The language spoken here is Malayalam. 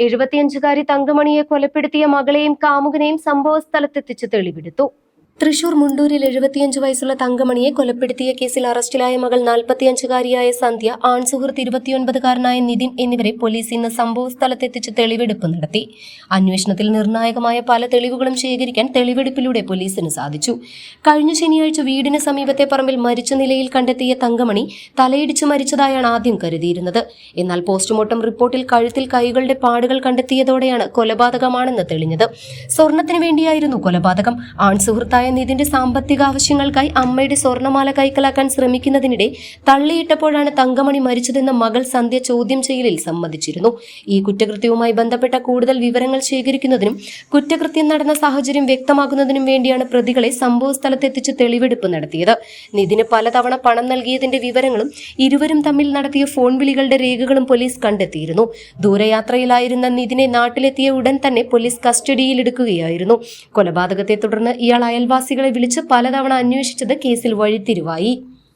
എഴുപത്തിയഞ്ചുകാരി തങ്കമണിയെ കൊലപ്പെടുത്തിയ മകളെയും കാമുകനെയും സംഭവ സ്ഥലത്തെത്തിച്ച് തെളിവെടുത്തു തൃശൂർ മുണ്ടൂരിൽ എഴുപത്തിയഞ്ച് വയസ്സുള്ള തങ്കമണിയെ കൊലപ്പെടുത്തിയ കേസിൽ അറസ്റ്റിലായ മകൾ നാൽപ്പത്തിയഞ്ചുകാരിയായ സന്ധ്യ ആൺസുഹൃത്ത് ഇരുപത്തിയൊൻപതുകാരനായ നിതിൻ എന്നിവരെ പോലീസ് ഇന്ന് സംഭവ സ്ഥലത്തെത്തിച്ച് തെളിവെടുപ്പ് നടത്തി. അന്വേഷണത്തിൽ നിർണായകമായ പല തെളിവുകളും ശേഖരിക്കാൻ തെളിവെടുപ്പിലൂടെ പോലീസിന് സാധിച്ചു. കഴിഞ്ഞ ശനിയാഴ്ച വീടിന് സമീപത്തെ പറമ്പിൽ മരിച്ച നിലയിൽ കണ്ടെത്തിയ തങ്കമണി തലയിടിച്ച് മരിച്ചതായാണ് ആദ്യം കരുതിയിരുന്നത്. എന്നാൽ പോസ്റ്റ്മോർട്ടം റിപ്പോർട്ടിൽ കഴുത്തിൽ കൈകളുടെ പാടുകൾ കണ്ടെത്തിയതോടെയാണ് കൊലപാതകമാണെന്ന് തെളിഞ്ഞത്. സ്വർണത്തിന് വേണ്ടിയായിരുന്നു കൊലപാതകം. ആൺസുഹൃത്തായ നിതിന്റെ സാമ്പത്തിക ആവശ്യങ്ങൾക്കായി അമ്മയുടെ സ്വർണമാല കൈക്കലാക്കാൻ ശ്രമിക്കുന്നതിനിടെ തള്ളിയിട്ടപ്പോഴാണ് തങ്കമണി മരിച്ചതെന്ന് മകൾ സന്ധ്യ ചോദ്യം ചെയ്യലിൽ സമ്മതിച്ചിരുന്നു. ഈ കുറ്റകൃത്യവുമായി ബന്ധപ്പെട്ട കൂടുതൽ വിവരങ്ങൾ ശേഖരിക്കുന്നതിനും കുറ്റകൃത്യം നടന്ന സാഹചര്യം വ്യക്തമാക്കുന്നതിനും വേണ്ടിയാണ് പ്രതികളെ സംഭവസ്ഥലത്തെത്തിച്ച് തെളിവെടുപ്പ് നടത്തിയത്. നിതിന് പലതവണ പണം നൽകിയതിന്റെ വിവരങ്ങളും ഇരുവരും തമ്മിൽ നടത്തിയ ഫോൺ വിളികളുടെ രേഖകളും പോലീസ് കണ്ടെത്തിയിരുന്നു. ദൂരയാത്രയിലായിരുന്ന നിതിനെ നാട്ടിലെത്തിയ ഉടൻ തന്നെ പോലീസ് കസ്റ്റഡിയിലെടുക്കുകയായിരുന്നു കൊലപാതകത്തെ തുടർന്ന് ഇയാൾ അയൽവാസികളെ വിളിച്ച് പലതവണ അന്വേഷിച്ചത് കേസിൽ വഴിത്തിരിവായി